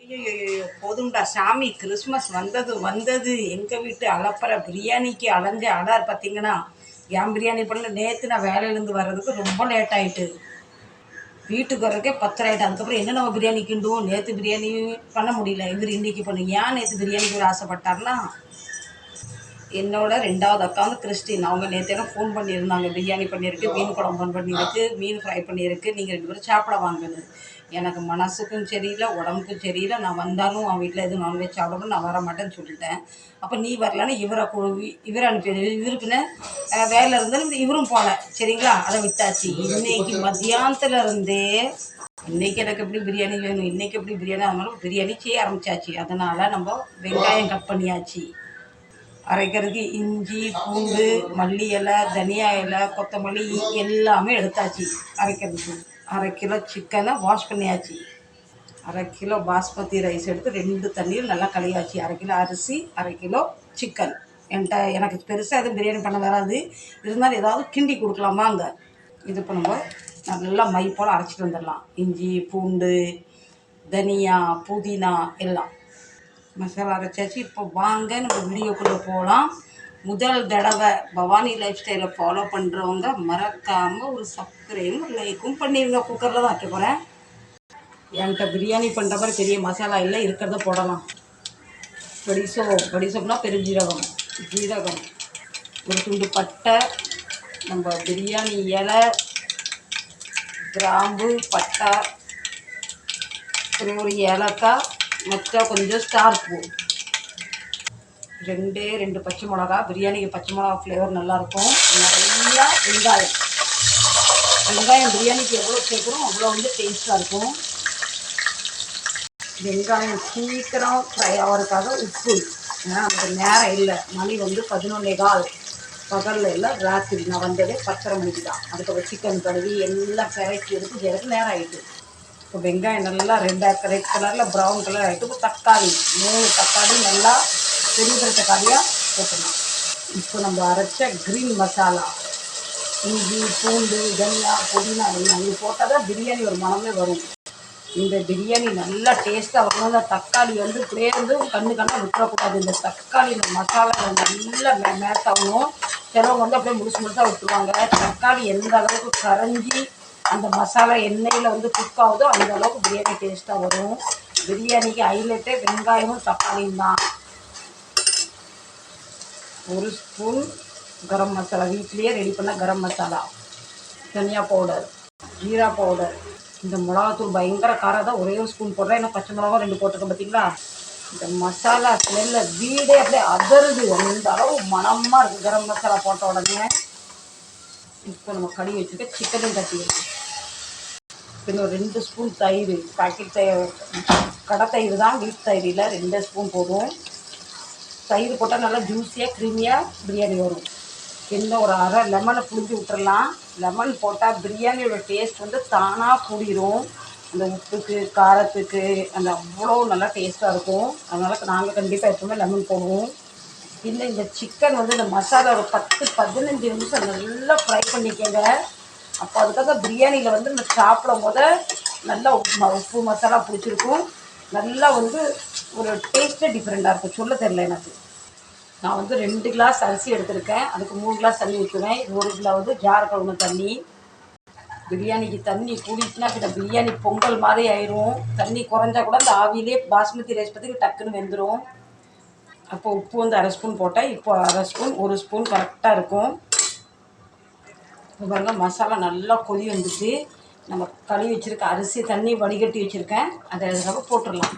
ஐயோ போதும்டா. சாமி கிறிஸ்மஸ் வந்தது வந்தது. எங்கள் வீட்டு அலப்பற பிரியாணிக்கு அலைஞ்ச அடார் பார்த்தீங்கன்னா ஏன் பிரியாணி பண்ணல. நேற்று நான் வேலையிலேருந்து வர்றதுக்கு ரொம்ப லேட் ஆகிட்டு வீட்டுக்கு வர்றதுக்கே பத்தரை ஆகிட்டு அதுக்கப்புறம் என்ன நம்ம பிரியாணி கிண்டுவோம்? நேற்று பிரியாணி பண்ண முடியல. இவர் இன்றைக்கி பண்ணு. ஏன் நேற்று பிரியாணிக்கு ஒரு ஆசைப்பட்டார்னா என்னோட ரெண்டாவது அக்கா வந்து கிறிஸ்டின் அவங்க நேற்று ஃபோன் பண்ணியிருந்தாங்க. பிரியாணி பண்ணியிருக்கு மீன் குழம்பு பண்ணியிருக்கு மீன் ஃப்ரை பண்ணியிருக்கு. நீங்கள் ரெண்டு பேரும் சாப்பிட வாங்கன்னு. எனக்கு மனசுக்கும் சரியில்லை உடம்புக்கும் சரியில்லை. நான் வந்தாலும் அவன் வீட்டில் எதுவும் நான்வெஜ் சாப்பிடணும் நான் வர மாட்டேன்னு சொல்லிட்டேன். அப்போ நீ வரலன்னு இவரை கு- இவரை அனுப்பி இவருக்குன்னு வேலை இருந்தாலும் இவரும் போனேன் சரிங்களா? அதை விட்டாச்சு. இன்னைக்கு மத்தியானத்துல இருந்தே இன்னைக்கு எனக்கு எப்படி பிரியாணி வேணும்? இன்னைக்கு எப்படி பிரியாணி? அதனால பிரியாணி செய்ய ஆரம்பிச்சாச்சு. அதனால நம்ம வெங்காயம் கட் பண்ணியாச்சு. அரைக்கிறதுக்கு இஞ்சி பூண்டு மல்லி இலை தனியா இலை கொத்தமல்லி எல்லாமே எடுத்தாச்சு அரைக்கிறதுக்கு. அரை கிலோ சிக்கனை வாஷ் பண்ணியாச்சு. அரை கிலோ பாஸ்மதி ரைஸ் எடுத்து ரெண்டு தண்ணியில் நல்லா கழுவியாச்சு. அரை கிலோ அரிசி அரை கிலோ சிக்கன் என்கிட்ட எனக்கு பெருசாக எதுவும் பிரியாணி பண்ண வராது. இருந்தாலும் ஏதாவது கிண்டி கொடுக்கலாமா அங்கே இது பண்ணும்போது நல்லா மை போல் அரைச்சிட்டு வந்துடலாம். இஞ்சி பூண்டு தனியா புதினா எல்லாம். மசாலா அரைச்சாச்சு. இப்போ வாங்க நம்ம வீடியோக்குள்ளே போகலாம் முதல் தடவை பவானி லைஃப் ஸ்டைலை ஃபாலோ பண்ணுறவங்க மறக்காமல் ஒரு சப்ஸ்கிரைபும் லைக்கும் பண்ணிடுங்க குக்கரில் தான் வைக்க போகிறேன் என்கிட்ட பிரியாணி பண்ணுற மாதிரி பெரிய மசாலா இல்லை இருக்கிறத போடலாம். படிசோ படிசோம்னா பெருஞ்சீரகம் ஜீரகம். ஒரு துண்டு பட்டை நம்ம பிரியாணி இலை கிராம்பு பட்டை அப்புறம் ஒரு ஏலக்காய் மற்ற கொஞ்சம் ஸ்டார் பூ. ரெண்டே ரெண்டு பச்சை மிளகா பிரியாணிக்கு பச்சை மிளகா ஃப்ளேவர் நல்லாயிருக்கும் நிறையா வெங்காயம். வெங்காயம் பிரியாணிக்கு எவ்வளோ சேர்க்குறோம் அவ்வளோ வந்து டேஸ்ட்டாக இருக்கும். வெங்காயம் சீக்கிரம் ஃப்ரை ஆகிறதுக்காக உப்பு. ஏன்னா நமக்கு நேரம் இல்லை. மணி வந்து பதினொன்னே கால். பகலில் இல்லை ராத்திரி. நான் வந்ததே பத்தரை மணிக்கு தான். அதுக்கப்புறம் சிக்கன் கழுவி எல்லாம் பெரட்டி எடுத்து எனக்கு நேரம் ஆகிட்டு இப்போ வெங்காயம் நல்லா ரெண்டாக ரெட் கலரில் ப்ரௌன் கலர் ஆகிட்டு இப்போ தக்காளி மூணு தக்காளி நல்லா பெரிய பெரிய தக்காளியாக போட்டுடலாம். இப்போ நம்ம அரைச்ச க்ரீன் மசாலா இஞ்சி பூண்டு தனியா புதினா எல்லாம் இது போட்டால் தான் பிரியாணி ஒரு மனமே வரும். இந்த பிரியாணி நல்லா டேஸ்ட்டாக வரணும் இந்த தக்காளி வந்து இப்படியே கண்ணு கண்ணாக விட்டுறக்கூடாது. இந்த தக்காளி இந்த மசாலா நல்லா மே மேட்ச் ஆகணும். சிலவங்க வந்து அப்படியே முழுசு முழுசாக விட்டுருவாங்க. தக்காளி எந்த அளவுக்கு கரைஞ்சி அந்த மசாலா எண்ணெயில் வந்து குக் ஆகுதோ அந்த அளவுக்கு பிரியாணி டேஸ்ட்டாக வரும். பிரியாணிக்கு ஹைலைட்டே வெங்காயமும் தக்காளியும் தான். ஒரு ஸ்பூன் கரம் மசாலா வீட்லேயே ரெடி பண்ண கரம் மசாலா தனியா பவுடர் ஜீரா பவுடர் இந்த மிளகாத்தூள் பயங்கர காரம் தான். ஒரே ஒரு ஸ்பூன் போடுறேன். ஏன்னா பச்சை மிளகா ரெண்டு போட்டிருக்கேன் பார்த்தீங்களா இந்த மசாலா ஸ்மெல்ல வீடே அப்படியே அதருது. அந்த அளவு மணமாக இருக்குது கரம் மசாலா போட்ட உடனே. இப்போ நம்ம கழுவி வச்சுருக்க சிக்கனும் கட்டிடுவோம் இன்னும் ரெண்டு ஸ்பூன் தயிர் பாக்கெட் தயிர் கடை தயிர் தான் வீட் தயிர் இல்லை ரெண்டு ஸ்பூன் போடுவோம். தயிர் போட்டால் நல்லா ஜூஸியாக க்ரீமியாக பிரியாணி வரும். இன்னும் ஒரு அரை லெமனை புழிஞ்சு விட்டுறலாம். லெமன் போட்டால் பிரியாணியோட டேஸ்ட் வந்து தானாக கூடிரும். அந்த உப்புக்கு காரத்துக்கு அந்த அவ்வளோ நல்லா டேஸ்ட்டாக இருக்கும். அதனால் நாங்கள் கண்டிப்பாக எப்பவுமே லெமன் போடுவோம். இன்னும் இந்த சிக்கன் வந்து இந்த மசாலா ஒரு பத்து பதினஞ்சு நிமிஷம் நல்லா ஃப்ரை பண்ணிக்கங்க. அப்போ அதுக்காக பிரியாணியில் வந்து இந்த சாப்பிடும் போது நல்லா உப்பு ம- உப்பு மசாலா பிடிச்சிருக்கும். நல்லா வந்து ஒரு டேஸ்ட்டே டிஃப்ரெண்ட்டாக இருக்கும் சொல்ல தெரில எனக்கு. நான் வந்து ரெண்டு கிளாஸ் அரிசி எடுத்திருக்கேன். அதுக்கு மூணு கிளாஸ் தண்ணி ஊற்றுவேன் இது ஒரு கிலோ வந்து ஜார் கழுவுன தண்ணி. பிரியாணிக்கு தண்ணி கூடிட்டுனா பின்ன பிரியாணி பொங்கல் மாதிரி ஆயிரும். தண்ணி குறைஞ்சா கூட அந்த ஆவியிலே பாஸ்மதி ரைஸ் பற்றி டக்குன்னு வெந்துடும் அப்போ உப்பு வந்து அரை ஸ்பூன் போட்டேன் இப்போ அரை ஸ்பூன் ஒரு ஸ்பூன் கரெக்டாக இருக்கும். இப்போ பாருங்க மசாலா நல்லா கொதி வந்துச்சு. நம்ம கழுவி வச்சுருக்க அரிசி தண்ணி வடிகட்டி வச்சுருக்கேன். அதை அதுக்காக போட்டுடலாம்.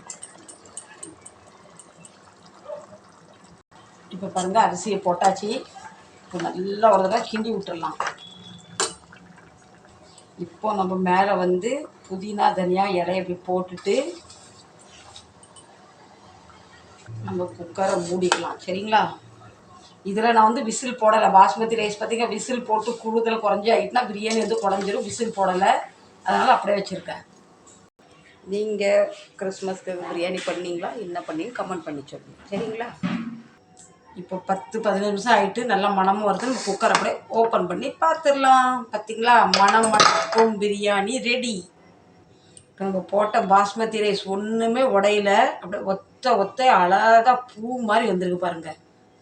இப்போ பாருங்கள் அரிசியை போட்டாச்சு. இப்போ நல்லா ஒரு தடவை கிண்டி விட்டுடலாம். இப்போ நம்ம மேலே வந்து புதினா தனியாக இலைய இப்படி போட்டுட்டு நம்ம குக்கரை மூடிக்கலாம் சரிங்களா? இதில் நான் வந்து விசில் போடலை. பாஸ்மதி ரைஸ் பார்த்தீங்க விசில் போட்டு கூடுதல் குறைஞ்சி ஆகிட்டுனா பிரியாணி வந்து குறைஞ்சிரும். விசில் போடலை. அதனால் அப்படியே வச்சுருக்கேன். நீங்கள் கிறிஸ்மஸ்க்கு பிரியாணி பண்ணீங்களா? என்ன பண்ணி கமெண்ட் பண்ணி சொல்லுங்கள் சரிங்களா? இப்போ பத்து பதினஞ்சு நிமிஷம் ஆகிட்டு நல்லா மணமும் வருது. நம்ம குக்கர் அப்படியே ஓப்பன் பண்ணி பார்த்துடலாம் பார்த்தீங்களா மணம் மட்டும் பிரியாணி ரெடி இப்போ நம்ம போட்ட பாஸ்மதி ரைஸ் ஒன்றுமே உடையில. அப்படியே ஒத்த ஒத்த அழகாக பூ மாதிரி வந்திருக்கு பாருங்க.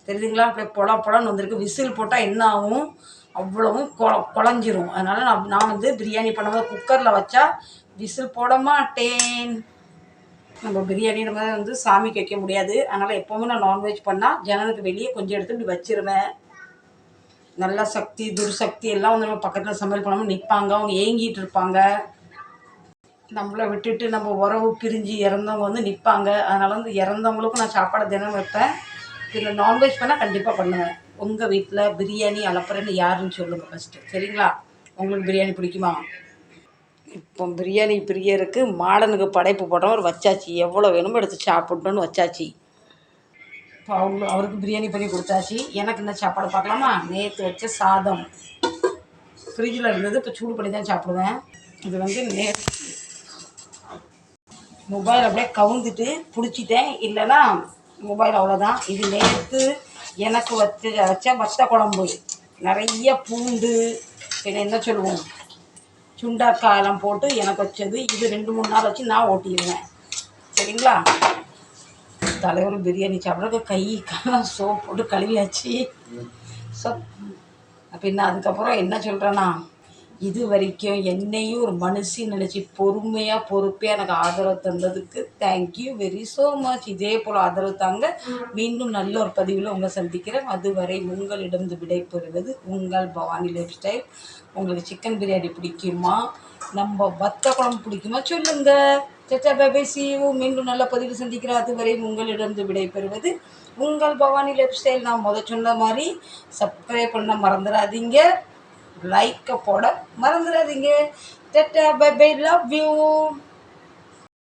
தெரியுதுங்களா? அப்படியே பொல பொலன்னு வந்திருக்கு. விசில் போட்டால் என்ன ஆகும்? அவ்வளவும் கொ குழஞ்சிரும் அதனால் நான் நான் வந்து பிரியாணி பண்ணும்போது குக்கரில் வச்சா விசில் போட மாட்டேன். நம்ம பிரியாணி நம்ம வந்து சாமிக்கு வைக்க முடியாது. அதனால் எப்போவுமே நான் நான்வெஜ் பண்ணால் ஜனலுக்கு வெளியே கொஞ்சம் எடுத்து இப்படி வச்சிருவேன். நல்ல சக்தி துர்சக்தி எல்லாம் வந்து நம்ம பக்கத்தில் சமையல் பண்ணாமல் நிற்பாங்க அவங்க ஏங்கிட்டு இருப்பாங்க. நம்மளை விட்டுட்டு நம்ம உறவு பிரிஞ்சு இறந்தவங்க வந்து நிற்பாங்க அதனால் வந்து இறந்தவங்களுக்கும் நான் சாப்பாடு தினம் வைப்பேன். இதில் நான்வெஜ் பண்ணால் கண்டிப்பாக பண்ணுவேன். உங்கள் வீட்டில் பிரியாணி அளப்புறேன்னு யாருன்னு சொல்லுங்கள் ஃபஸ்ட்டு சரிங்களா? உங்களுக்கு பிரியாணி பிடிக்குமா? இப்போ பிரியாணி பிரியருக்கு மாடனுக்கு படைப்பு போட்டவர் வச்சாச்சு. எவ்வளோ வேணுமோ எடுத்து சாப்பிட்டோன்னு வச்சாச்சு. இப்போ அவங்க அவருக்கு பிரியாணி பண்ணி கொடுத்தாச்சு. எனக்கு என்ன சாப்பாடு பார்க்கலாமா? நேற்று வச்ச சாதம். ஃப்ரிட்ஜில் இருந்தது. இப்போ சூடு பண்ணி தான் சாப்பிடுவேன். இது வந்து நேற்று மொபைல் அப்படியே கவுந்துட்டு பிடிச்சிட்டேன். இல்லைன்னா மொபைல் அவ்வளோதான் இது நேற்று எனக்கு வச்ச வச்ச வத்த குழம்பு. நிறைய பூண்டு பின்ன என்ன சொல்லுவோம்? சுண்டக்காயெல்லாம் போட்டு எனக்கு வச்சது. இது ரெண்டு மூணு நாள் வச்சு நான் ஓட்டிடுவேன். சரிங்களா? தலைவர் பிரியாணி சாப்பிட்றதுக்கு கை காலம் சோப் போட்டு கழுவியாச்சு. ஸோ பின்ன அதுக்கப்புறம் என்ன சொல்கிறேன்னா இது வரைக்கும் என்னையும் ஒரு மனுஷன் நினச்சி பொறுமையாக பொறுப்பையாக எனக்கு ஆதரவு தந்ததுக்கு thank you very so much இதே போல் ஆதரவு தாங்க மீண்டும் நல்ல ஒரு பதிவில் உங்களை சந்திக்கிறேன். அதுவரை உங்களிடம் விடை பெறுவது உங்கள் பவானி லைஃப் ஸ்டைல் உங்களுக்கு சிக்கன் பிரியாணி பிடிக்குமா? நம்ம பத்த குழம்பு பிடிக்குமா? சொல்லுங்க. சச்சா பேபே சியூ மீண்டும் நல்ல பதிவில் சந்திக்கிறேன். அதுவரை உங்களிடம் விடைபெறுவது உங்கள் பவானி லைஃப் ஸ்டைல் நான் முத சொன்ன மாதிரி சப்ஸ்கிரைப் பண்ண மறந்துடாதீங்க. லைக்கை போட மறந்துடாதீங்க. Tata bye bye love you